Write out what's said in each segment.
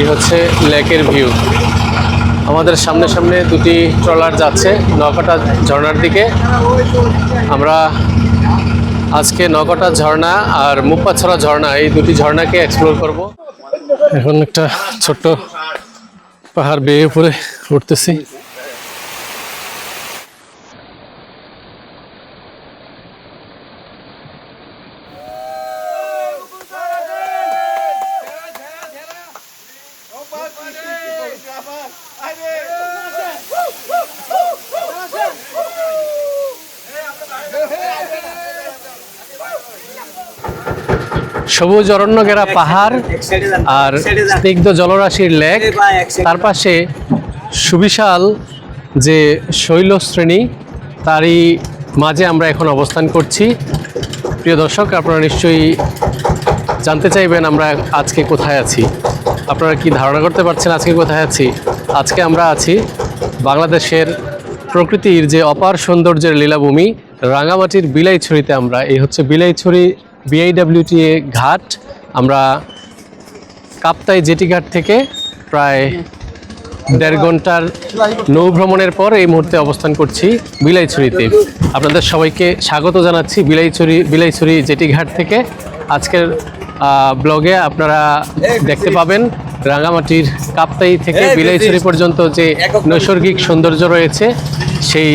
এই হচ্ছে লেকের ভিউ। আমাদের সামনে সামনে দুটি ট্রলার যাচ্ছে নকটা ঝর্নার দিকে। আমরা আজকে নকটা ঝর্ণা আর মুপ্পাছড়া ঝর্ণা, এই দুটি ঝর্ণাকে এক্সপ্লোর করব। এখন একটা ছোট্ট পাহাড় বেয়ে উপরে উঠতেছি। সবুজ অরণ্য ঘেরা পাহাড় আর স্নিগ্ধ জলরাশির লেক। তার পাশে সুবিশাল যে শৈলশ্রেণী, তারই মাঝে আমরা এখন অবস্থান করছি। প্রিয় দর্শক, আপনারা নিশ্চয়ই জানতে চাইবেন আমরা আজকে কোথায় আছি। আপনারা কি ধারণা করতে পারছেন আজকে কোথায় আছি? আজকে আমরা আছি বাংলাদেশের প্রকৃতির যে অপার সৌন্দর্যের লীলাভূমি, রাঙামাটির বিলাইছড়িতে আমরা। এই হচ্ছে বিলাইছড়ি বিআইডব্লিউটিএ ঘাট আমরা কাপ্তাই জেটি ঘাট থেকে প্রায় দেড় ঘণ্টার নৌ ভ্রমণের পর এই মুহূর্তে অবস্থান করছি বিলাইছড়িতে। আপনাদের সবাইকে স্বাগত জানাচ্ছি বিলাইছড়ি বিলাইছড়ি জেটি ঘাট থেকে। আজকের ব্লগে আপনারা দেখতে পাবেন রাঙামাটির কাপ্তাই থেকে বিলাইছড়ি পর্যন্ত যে নৈসর্গিক সৌন্দর্য রয়েছে। সেই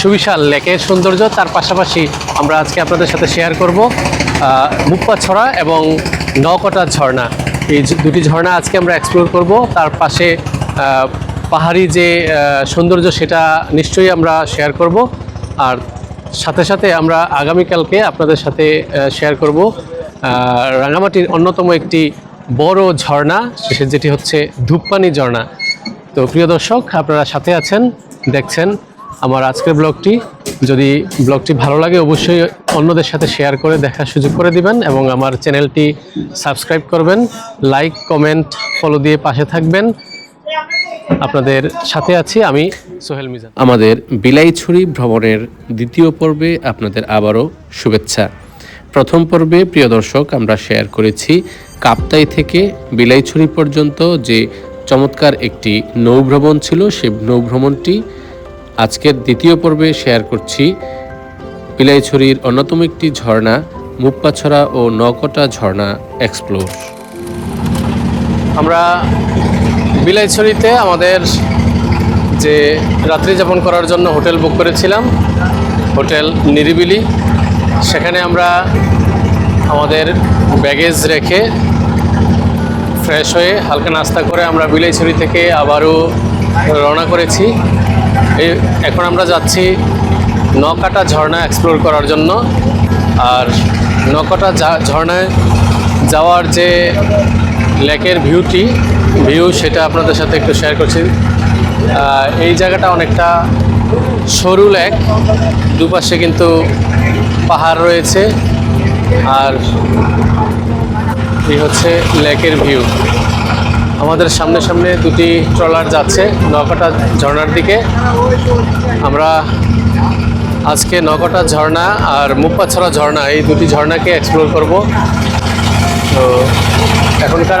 সুবিশাল লেকের সৌন্দর্য। তার পাশাপাশি আমরা আজকে আপনাদের সাথে শেয়ার করব মুপ্পাছড়া এবং নকটা ঝর্ণা। এই দুটি ঝর্ণা আজকে আমরা এক্সপ্লোর করব। তার পাশে পাহাড়ি যে সৌন্দর্য সেটা নিশ্চয়ই আমরা শেয়ার করব। আর সাথে সাথে আমরা আগামীকালকে আপনাদের সাথে শেয়ার করব রাঙামাটির অন্যতম একটি বড় ঝর্ণা যেটি হচ্ছে ধূপপানি ঝর্ণা। তো প্রিয় দর্শক, আপনারা সাথে আছেন। দেখছেন আমার আজকের ব্লগটি। যদি ব্লগটি ভালো লাগে, অবশ্যই অন্যদের সাথে শেয়ার করে, দেখার সুযোগ করে দিবেন এবং আমার চ্যানেলটি সাবস্ক্রাইব করবেন। লাইক কমেন্ট ফলো দিয়ে পাশে থাকবেন। আপনাদের সাথে আছি আমি সোহেল মিজান। আমাদের বিলাইছড়ি ভ্রমণের দ্বিতীয় পর্বে আপনাদের আবারও শুভেচ্ছা। প্রথম পর্বে, প্রিয় দর্শক, আমরা শেয়ার করেছি কাপ্তাই থেকে বিলাইছড়ি পর্যন্ত যে চমৎকার একটি নৌভ্রমণ ছিল। সেই নৌভ্রমণটি আজকের দ্বিতীয় পর্বে শেয়ার করছি। বিলাইছড়ির অন্যতম একটি ঝর্ণা, মুপ্পাছড়া ও নকটা ঝর্ণা এক্সপ্লোর আমরা বিলাইছড়িতে আমাদের যে রাত্রি যাপন করার জন্য হোটেল বুক করেছিলাম। হোটেল নিরিবিলি। সেখানে আমরা আমাদের ব্যাগেজ রেখে ফ্রেশ হয়ে হালকা নাস্তা করে আমরা বিলাইছড়ি থেকে আবারও রওনা করেছি। এই এখন আমরা যাচ্ছি নকাটা ঝর্ণা এক্সপ্লোর করার জন্য। আর নকাটা ঝর্ণায় যাওয়ার যে লেকের ভিউটি ভিউ সেটা আপনাদের সাথে একটু শেয়ার করছি। এই জায়গাটা অনেকটা সরু লেক, দুপাশে কিন্তু পাহাড় রয়েছে। আর এই হচ্ছে লেকের ভিউ। আমাদের সামনে সামনে দুটি ট্রলার যাচ্ছে নৌকাটা ঝর্ণার দিকে। আমরা আজকে নৌকাটা ঝর্ণা আর মুপ্পাছড়া ঝর্ণা, এই দুটি ঝর্ণাকে এক্সপ্লোর করব। তো এখনকার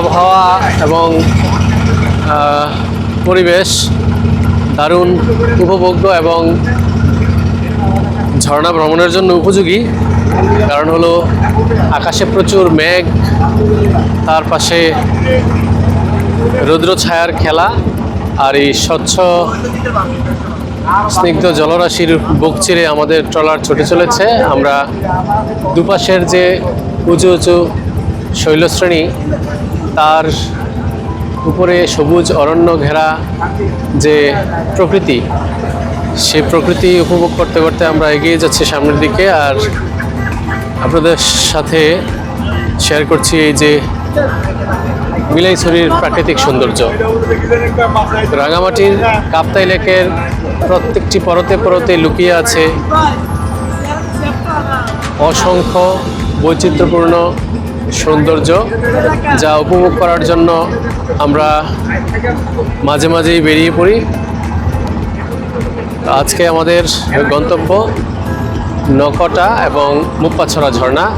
আবহাওয়া এবং পরিবেশ দারুণ, উপভোগ্য এবং ঝর্ণা ভ্রমণের জন্য উপযোগী। কারণ হলো আকাশে প্রচুর মেঘ, তার পাশে রৌদ্র ছায়ার খেলা আর এই স্বচ্ছ, স্নিগ্ধ জলরাশির বুক চিরে আমাদের ট্রলার ছুটে চলেছে। আমরা দুপাশের যে উঁচু উঁচু শৈলশ্রেণী, তার উপরে সবুজ অরণ্য ঘেরা যে প্রকৃতি, সে প্রকৃতি উপভোগ করতে করতে আমরা এগিয়ে যাচ্ছি সামনের দিকে আর আপনাদের সাথে শেয়ার করছি এই যে বিলাইছড়ির প্রাকৃতিক সৌন্দর্য। রাঙামাটির কাপ্তাই লেকের প্রত্যেকটি পরতে পরতে লুকিয়ে আছে অসংখ্য বৈচিত্র্যপূর্ণ সৌন্দর্য যা উপভোগ করার জন্য আমরা মাঝে মাঝেই বেরিয়ে পড়ি। আজকে আমাদের গন্তব্য নকটা এবং মুপ্পাছড়া ঝর্ণা।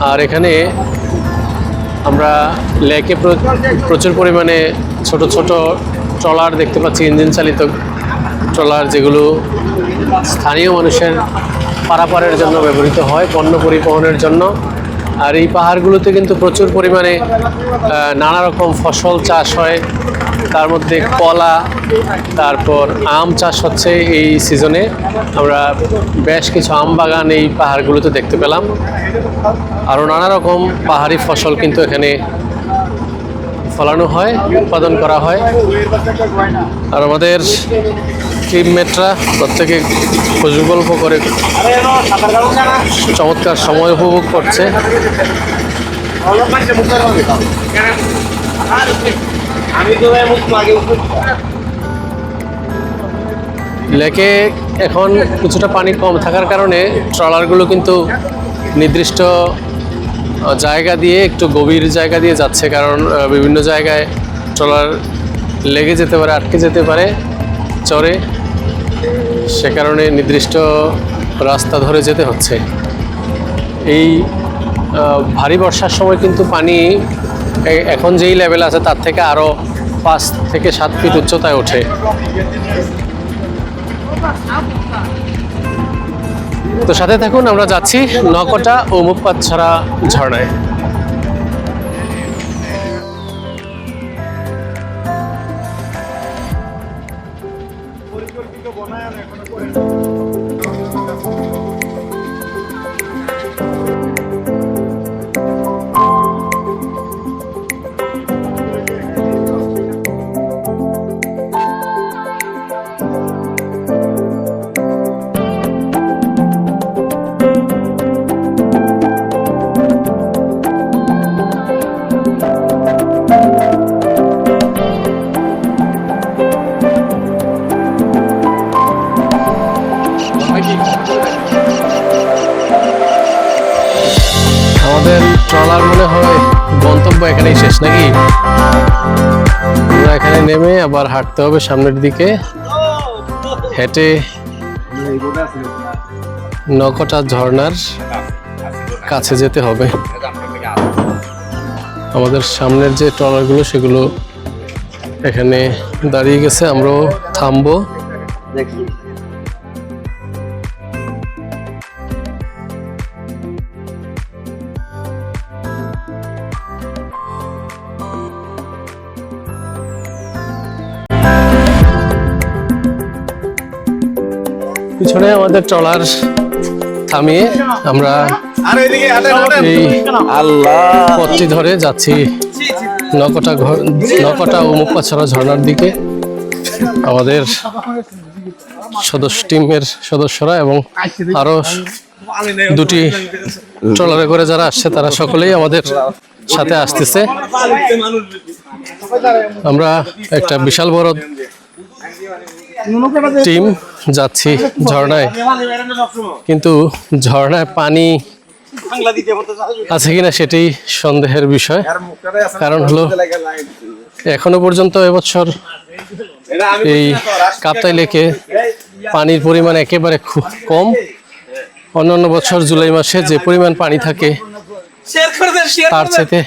আর এখানে আমরা লেকে প্র- প্রচুর পরিমাণে ছোট ছোট ট্রলার দেখতে পাচ্ছি ইঞ্জিন চালিত ট্রলার যেগুলো স্থানীয় মানুষের পারাপারের জন্য ব্যবহৃত হয়, পণ্য পরিবহনের জন্য। আর এই পাহাড়গুলোতে কিন্তু প্রচুর পরিমাণে নানা রকম ফসল চাষ হয়। তার মধ্যে কলা, তারপর আম চাষ হচ্ছে এই সিজনে। আমরা বেশ কিছু আম বাগান এই পাহাড়গুলোতে দেখতে পেলাম। আরও নানা রকম পাহাড়ি ফসল কিন্তু এখানে ফলানো হয়, উৎপাদন করা হয়। আর আমাদের টিমমেটরা প্রত্যেকে গল্প করে চমৎকার সময় উপভোগ করছে। লেকে এখন কিছুটা পানি কম থাকার কারণে ট্রলারগুলো কিন্তু নির্দিষ্ট জায়গা দিয়ে, একটু গভীর জায়গা দিয়ে যাচ্ছে। কারণ বিভিন্ন জায়গায় ট্রলার লেগে যেতে পারে, আটকে যেতে পারে। চরে। সে কারণে নির্দিষ্ট রাস্তা ধরে যেতে হচ্ছে। এই ভারী বর্ষার সময় কিন্তু পানি এখন যেই লেভেল আছে তার থেকে আরও পাঁচ থেকে সাত ফিট উচ্চতায় ওঠে। তো সাথে থাকুন, আমরা যাচ্ছি নকটা ও মুপ্পাছড়া ঝর্ণায়। আবার হাঁটতে হবে সামনের দিকে। হেঁটে নকটা ঝর্নার কাছে যেতে হবে। আমাদের সামনের যে ট্রলারগুলো, সেগুলো এখানে দাঁড়িয়ে গেছে। আমরাও থামবো। পিছনে আমাদের ট্রলার থামিয়ে আমরা এই আল্লাহ। পথটি ধরে যাচ্ছি নকটা ঘর নকটা ও মুপ্পাছড়া ঝর্ণার দিকে। আমাদের সদস্য টিমের সদস্যরা এবং আরও দুটি ট্রলারে করে যারা আসছে তারা সকলেই আমাদের সাথে আসতেছে। আমরা একটা বিশাল বড় টিম যাচ্ছি ঝর্ণায়। কিন্তু ঝর্ণায় পানি আছে কিনা সেটি সন্দেহের বিষয়। কারণ হলো, এখনও পর্যন্ত এবছর এই কাপ্তাই লেকে পানির পরিমাণ একেবারে খুব কম। অন্যান্য বছর জুলাই মাসে যে পরিমাণ পানি থাকে, তার চাইতে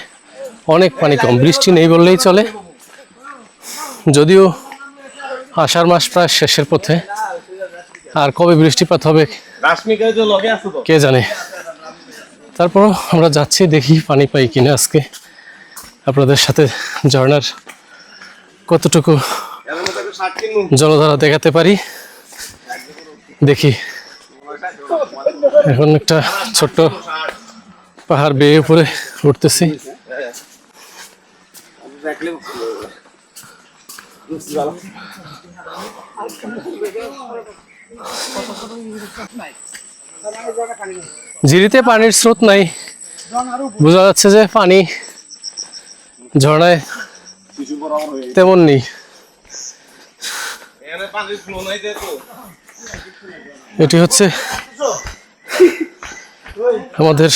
অনেক পানি কম। বৃষ্টি নেই বললেই চলে। যদিও আষাঢ় মাস প্রায় শেষের পথে আর কবে বৃষ্টিপাত হবে? কে জানে? তারপরও আমরা যাচ্ছি দেখি পানি পাই কিনা আজকে। আপনাদের সাথে ঝর্নার কতটুকু জলধারা দেখাতে পারি? দেখি। এখন একটা ছোট্ট পাহাড় বেয়ে উপরে উঠতেছি। দেখলে ঝিরিতে পানির স্রোত নাই। বোঝা যাচ্ছে যে পানি ঝর্ণায় তেমন নেই। এটি হচ্ছে আমাদের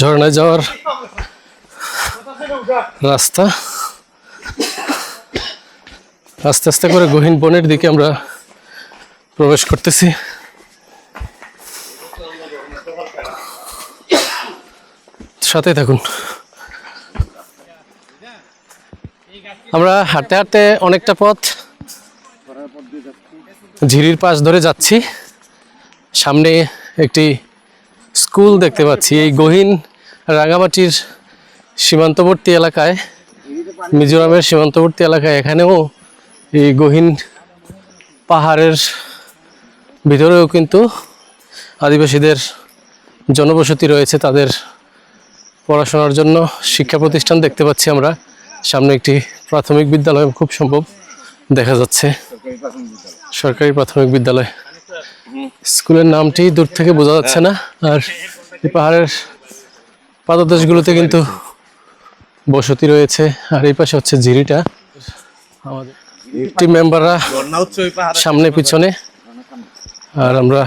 ঝর্ণায় যাওয়ার রাস্তা। আস্তে আস্তে করে গহীন বনের দিকে আমরা প্রবেশ করতেছি। সাথে থাকুন। আমরা হাঁটতে হাঁটতে অনেকটা পথ ঝিরির পাশ ধরে যাচ্ছি। সামনে একটি স্কুল দেখতে পাচ্ছি। এই গহীন রাঙামাটির সীমান্তবর্তী এলাকায়, মিজোরামের সীমান্তবর্তী এলাকায়, এখানেও এই গহীন পাহাড়ের ভিতরেও কিন্তু আদিবাসীদের জনবসতি রয়েছে, তাদের পড়াশোনার জন্য শিক্ষা প্রতিষ্ঠান দেখতে পাচ্ছি আমরা। সামনে একটি প্রাথমিক বিদ্যালয়, খুব সম্ভব দেখা যাচ্ছে। সরকারি প্রাথমিক বিদ্যালয়। স্কুলের নামটি দূর থেকে বোঝা যাচ্ছে না, আর এই পাহাড়ের পাদদেশগুলোতে কিন্তু বসতি রয়েছে, আর এই পাশে হচ্ছে জিরিটা আমাদের টিম মেম্বাররা সামনে পিছনে আর আমরা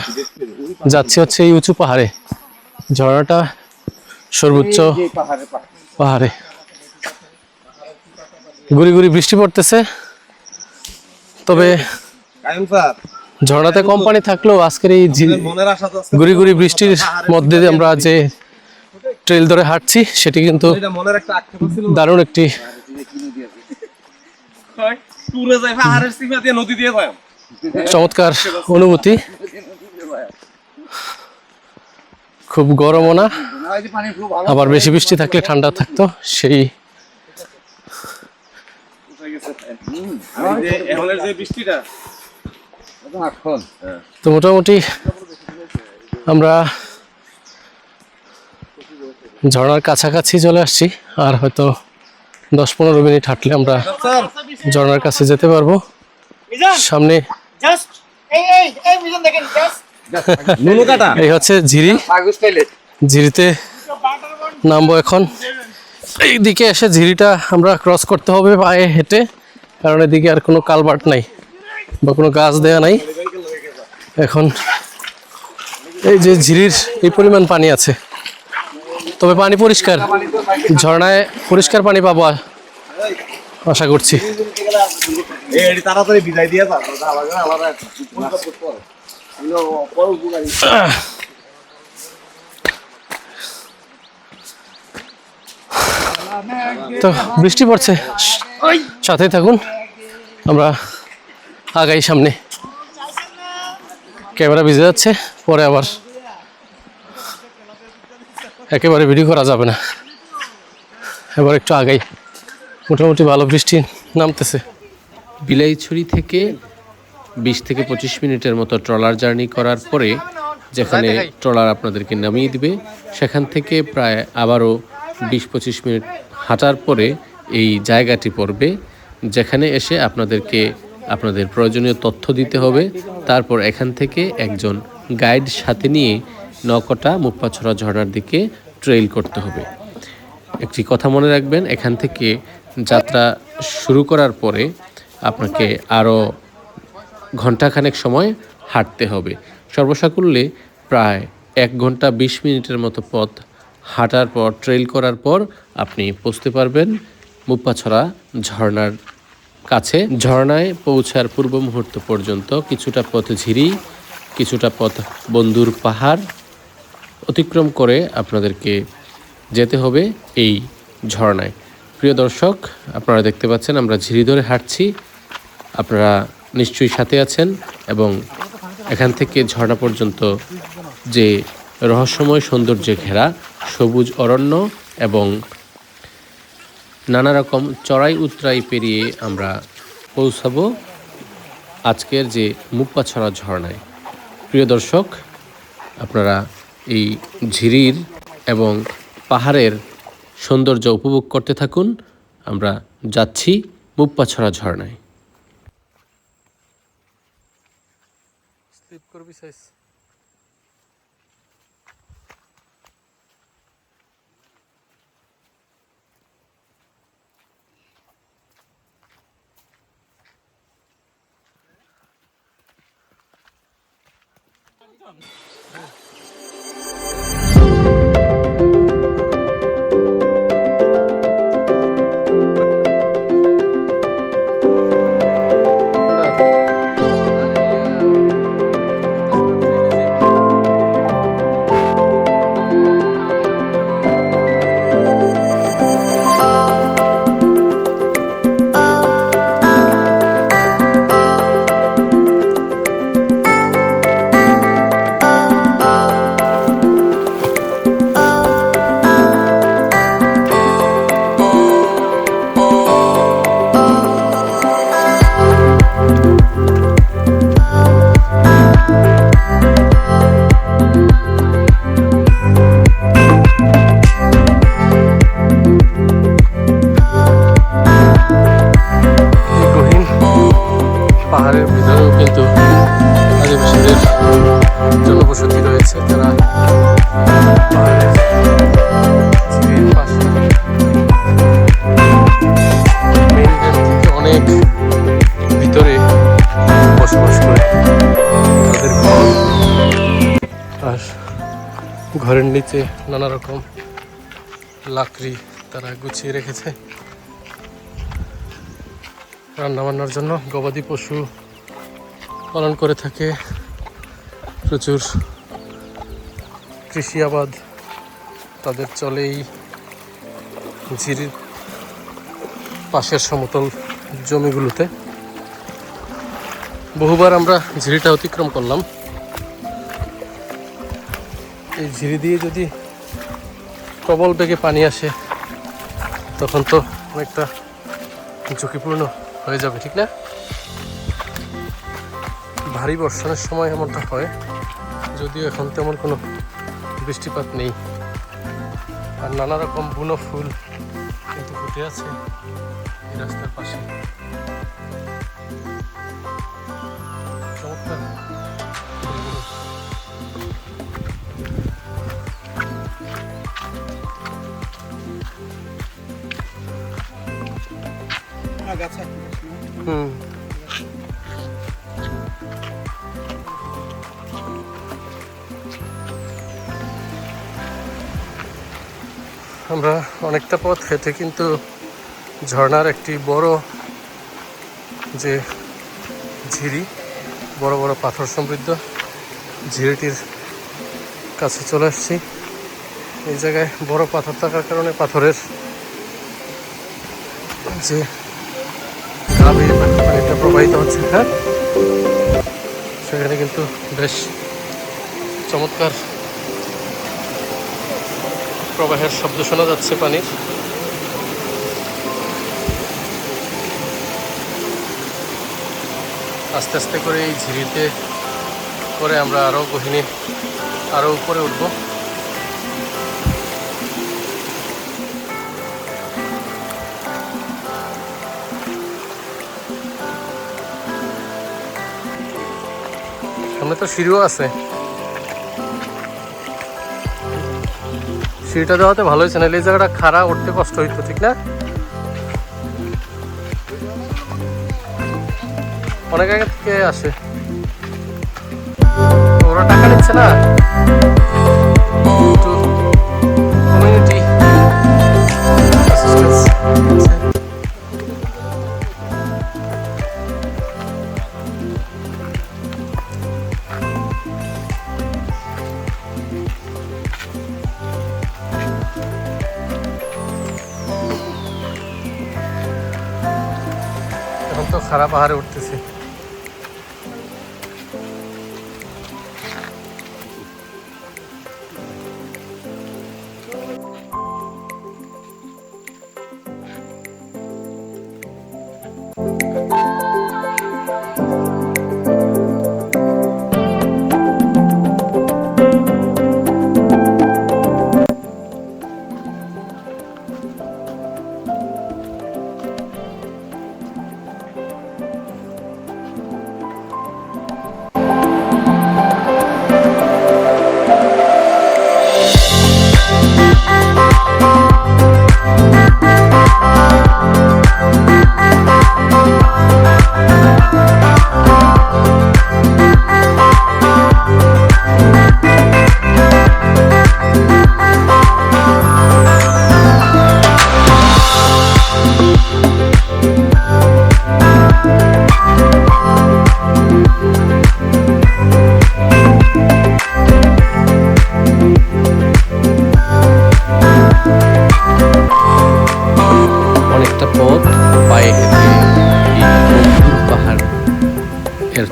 যাচ্ছি হচ্ছে এই উঁচু পাহাড়ে। ঝর্ণাটা সর্বোচ্চ পাহাড়ে। গুড়ি গুড়ি বৃষ্টি পড়তেছে। তবে ঝর্ণাতে কম পানি থাকলেও আজকের এই গুড়ি গুড়ি বৃষ্টির মধ্যে আমরা যে ট্রেল ধরে হাঁটছি, সেটি কিন্তু দারুণ একটি চমৎকার অনুভূতি। খুব গরমও না। আবার বেশি বৃষ্টি থাকলে ঠান্ডা থাকতো সেই আর এই যে এখনের যে বৃষ্টিটা তো মোটামুটি আমরা ঝর্ণার কাছাকাছি চলে আসছি আর হয়তো দশ পনেরো মিনিট হাঁটলে আমরা ঝর্ণার কাছে যেতে পারব। সামনে জাস্ট এই এই এই মিজান দেখেন জাস্ট এই হচ্ছে ঝিরি। ঝিরিতে নামবো এখন। এইদিকে এসে ঝিরিটা আমরা ক্রস করতে হবে পায়ে হেঁটে কারণ এদিকে আর কোনো কালবার্ট নাই বা কোনো গাছ দেয়া নাই। এখন এই যে ঝিরির এই পরিমাণ পানি আছে। তবে পানি পরিষ্কার ঝর্ণায় পরিষ্কার পানি পাবো আশা করছি। তাড়াতাড়ি বিদায় দিয়ে তো বৃষ্টি পড়ছে। সাথেই থাকুন। আমরা আগাই সামনে। ক্যামেরা ভিজে যাচ্ছে পরে আবার একেবারে ভিডিও করা যাবে না। এবার একটু আগাই। মোটামুটি ভালো বৃষ্টি নামতেছে। বিলাইছড়ি থেকে বিশ থেকে পঁচিশ মিনিটের মতো ট্রলার জার্নি করার পরে যেখানে ট্রলার আপনাদেরকে নামিয়ে দিবে, সেখান থেকে প্রায় আবারও বিশ পঁচিশ মিনিট হাঁটার পরে এই জায়গাটি পড়বে, যেখানে এসে আপনাদেরকে আপনাদের প্রয়োজনীয় তথ্য দিতে হবে। তারপর এখান থেকে একজন গাইড সাথে নিয়ে নকটা মুপ্পাছড়া ঝর্ণার দিকে ট্রেইল করতে হবে। একটি কথা মনে রাখবেন, এখান থেকে যাত্রা শুরু করার পরে আপনাকে আরও ঘন্টাখানেক সময় হাঁটতে হবে। সর্বসাকুল্যে প্রায় এক ঘণ্টা বিশ মিনিটের মতো পথ হাঁটার পর, ট্রেল করার পর আপনি পৌঁছতে পারবেন মুপ্পাছড়া ঝর্ণার কাছে। ঝর্ণায় পৌঁছার পূর্ব মুহূর্ত পর্যন্ত কিছুটা পথ ঝিরি, কিছুটা পথ বন্ধুর পাহাড় অতিক্রম করে আপনাদেরকে যেতে হবে এই ঝর্ণায়। প্রিয় দর্শক, আপনারা দেখতে পাচ্ছেন আমরা ঝিরি ধরে হাঁটছি। আপনারা নিশ্চয়ই সাথে আছেন এবং এখান থেকে ঝর্ণা পর্যন্ত যে রহস্যময় সৌন্দর্যে ঘেরা সবুজ অরণ্য এবং নানা রকম চড়াই উতরাই পেরিয়ে আমরা পৌঁছাবো আজকের যে মুপ্পাছড়া ঝর্ণায়। প্রিয় দর্শক, আপনারা এই ঝিরির এবং পাহাড়ের সৌন্দর্য উপভোগ করতে থাকুন। আমরা যাচ্ছি মুপ্পাছড়া ঝর্ণায়। bir ses. Tamam. নিচে নানা রকম লাকড়ি তারা গুছিয়ে রেখেছে। রান্নাবান্নার জন্য গবাদি পশু পালন করে থাকে। প্রচুর কৃষি আবাদ তাদের চলেই। ঝিরির পাশের সমতল জমিগুলোতে। বহুবার আমরা ঝিরিটা অতিক্রম করলাম। এই ঝিরি দিয়ে যদি প্রবল বেগে পানি আসে, তখন তো অনেকটা ঝুঁকিপূর্ণ হয়ে যাবে, ঠিক না? ভারী বর্ষণের সময় এমনটা হয়, যদিও এখন তেমন কোনো বৃষ্টিপাত নেই। আর নানা রকম বুনো ফুল কিন্তু ফুটে আছে এই রাস্তার পাশে। চমৎকার। আমরা অনেকটা পথ হেঁটে কিন্তু ঝর্ণার একটি বড় যে ঝিরি, বড় বড় পাথর সমৃদ্ধ ঝিরিটির কাছে চলে আসছি। এই জায়গায় বড় পাথর থাকার কারণে পাথরের যে পানিটা প্রবাহিত হচ্ছে হ্যাঁ? সেখানে কিন্তু বেশ চমৎকার প্রবাহের শব্দ শোনা যাচ্ছে পানির। আস্তে আস্তে করে এই ঝিরিতে করে আমরা আরও গহিনী আরও উপরে উঠব। সামনে তো সিঁড়িও আছে। সিঁড়িটা দেওয়াতে ভালো হয়েছে না এই জায়গাটা খাড়া উঠতে কষ্ট হইতো, ঠিক না? অনেক আগে থেকে আসে ওরা টাকা নিচ্ছে না? একটু খারাপ পাহাড়ে উঠতেছি।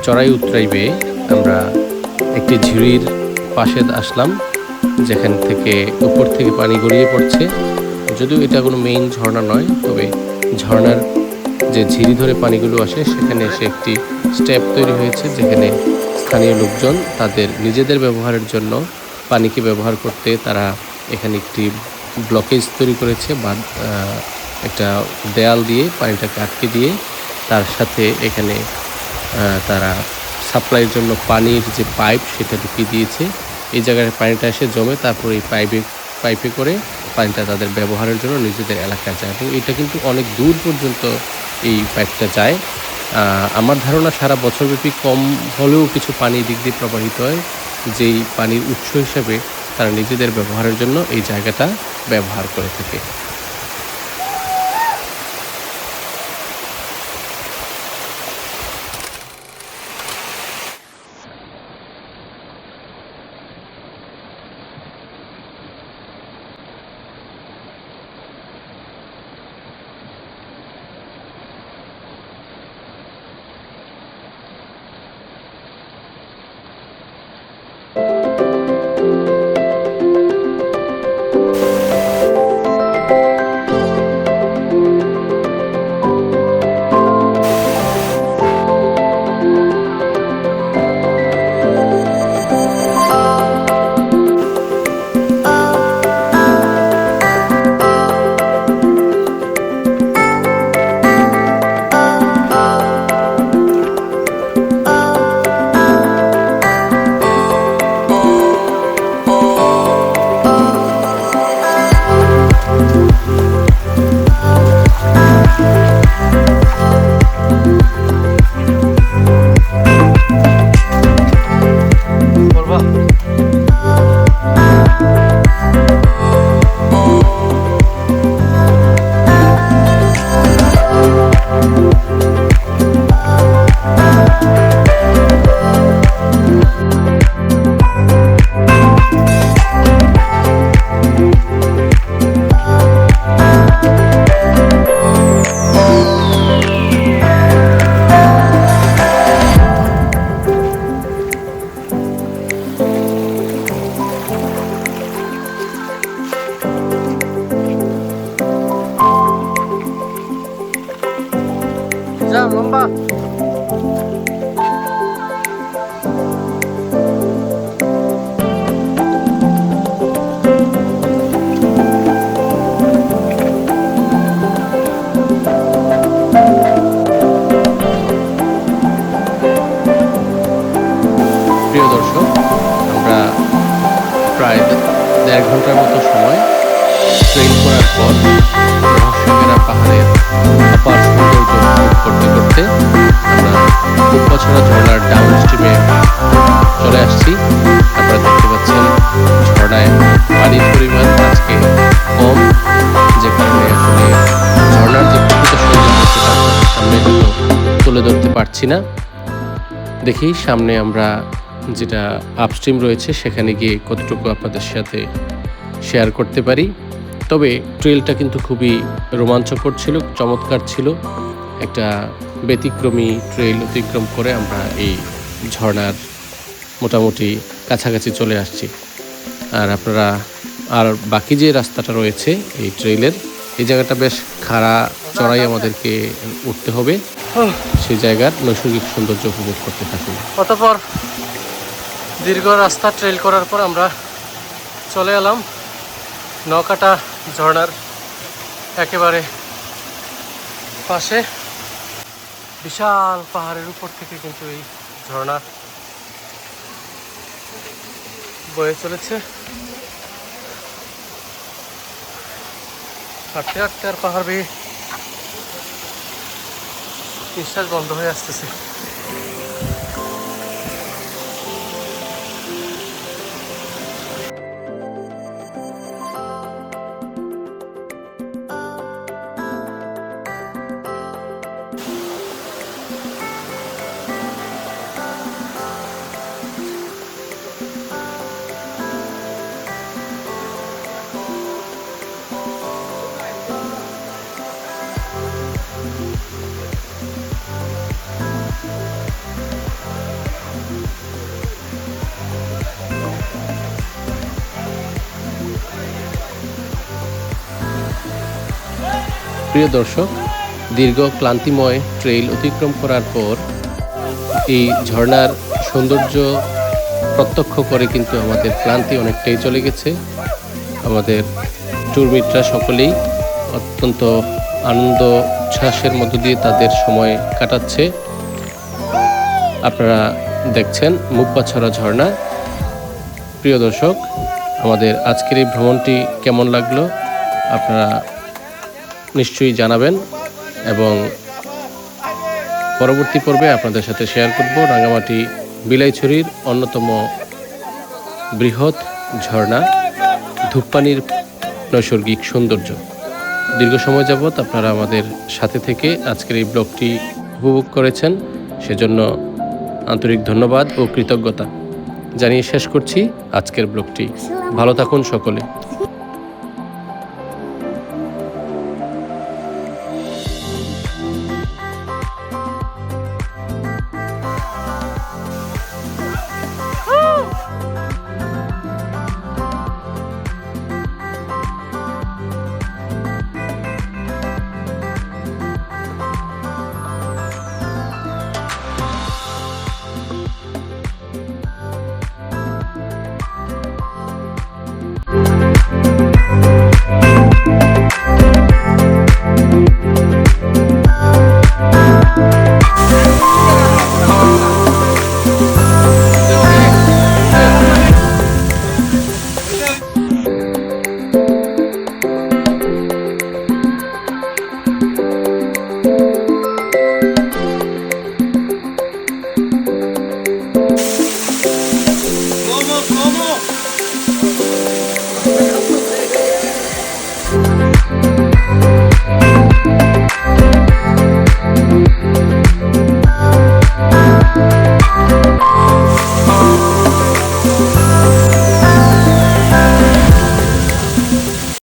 চড়াই উতরাই বেয়ে আমরা একটি ঝিরির পাশে আসলাম, যেখান থেকে উপর থেকে পানি গড়িয়ে পড়ছে। যদিও এটা কোনো মেইন ঝর্ণা নয়, তবে ঝর্ণার যে ঝিরি ধরে পানিগুলো আসে, সেখানে এসে একটি স্টেপ তৈরি হয়েছে, যেখানে স্থানীয় লোকজন তাদের নিজেদের ব্যবহারের জন্য পানিকে ব্যবহার করতে তারা এখানে একটি ব্লকেজ তৈরি করেছে, বা একটা দেয়াল দিয়ে পানিটাকে আটকে দিয়ে, তার সাথে এখানে তারা সাপ্লাইয়ের জন্য পানির যে পাইপ সেটা ঢুকিয়ে দিয়েছে। এই জায়গায় পানিটা এসে জমে, তারপর এই পাইপে পাইপে করে পানিটা তাদের ব্যবহারের জন্য নিজেদের এলাকায় যায়। এবং এটা কিন্তু অনেক দূর পর্যন্ত এই পাইপটা যায়। আমার ধারণা সারা বছরব্যাপী কম হলেও কিছু পানি দিক দিয়ে প্রবাহিত হয়, যেই পানির উৎস হিসাবে তারা নিজেদের ব্যবহারের জন্য এই জায়গাটা ব্যবহার করে থাকে। দেড় ঘণ্টার মতো সময় ট্রেন করার পর রহস্যকেরা পাহাড়ের অপার সৌন্দর্য করতে করতে আমরা উপছড়া ঝর্ণার ডাউন স্ট্রিমে চলে আসছি। আপনারা দেখতে পাচ্ছেন ঝর্ণায় পানির পরিমাণ আজকে কম, যে কারণে আসলে ঝর্ণার যে প্রকৃত সৌন্দর্য সেটা সামনে তুলে ধরতে পারছি না। দেখি সামনে আমরা যেটা আপস্ট্রিম রয়েছে সেখানে গিয়ে কতটুকু আপনাদের সাথে শেয়ার করতে পারি। তবে ট্রেলটা কিন্তু খুবই রোমাঞ্চকর ছিল চমৎকার ছিল। একটা ব্যতিক্রমী ট্রেল অতিক্রম করে আমরা এই ঝর্ণার মোটামুটি কাছাকাছি চলে আসছি। আর আপনারা আর বাকি যে রাস্তাটা রয়েছে এই ট্রেইলের এই জায়গাটা বেশ খাড়া চড়াই আমাদেরকে উঠতে হবে। সেই জায়গার নৈসর্গিক সৌন্দর্য উপভোগ করতে থাকুন। অতপর দীর্ঘ রাস্তা ট্রেল করার পর আমরা চলে এলাম নকাটা ঝর্ণার একেবারে পাশে। বিশাল পাহাড়ের উপর থেকে কিন্তু এই ঝর্ণা বয়ে চলেছে। হাঁটতে হাঁটতে আর পাহাড় বেয়ে নিঃশ্বাস বন্ধ হয়ে আসতেছে। প্রিয় দর্শক, দীর্ঘ ক্লান্তিময় ট্রেইল অতিক্রম করার পর এই ঝর্ণার সৌন্দর্য প্রত্যক্ষ করে কিন্তু আমাদের ক্লান্তি অনেকটাই চলে গেছে। আমাদের ট্যুরমিটরা সকলেই অত্যন্ত আনন্দ উচ্ছ্বাসের মধ্য দিয়ে তাদের সময় কাটাচ্ছে। আপনারা দেখছেন মুখপাছড়া ঝর্ণা। প্রিয় দর্শক, আমাদের আজকের এই ভ্রমণটি কেমন লাগল? আপনারা নিশ্চয়ই জানাবেন এবং পরবর্তী পর্বে আপনাদের সাথে শেয়ার করব রাঙামাটি বিলাইছড়ির অন্যতম বৃহৎ ঝর্ণা ধূপপানির নৈসর্গিক সৌন্দর্য। দীর্ঘ সময় যাবৎ আপনারা আমাদের সাথে থেকে আজকের এই ব্লগটি উপভোগ করেছেন। সেজন্য আন্তরিক ধন্যবাদ ও কৃতজ্ঞতা। জানিয়ে শেষ করছি আজকের ব্লগটি। ভালো থাকুন সকলে।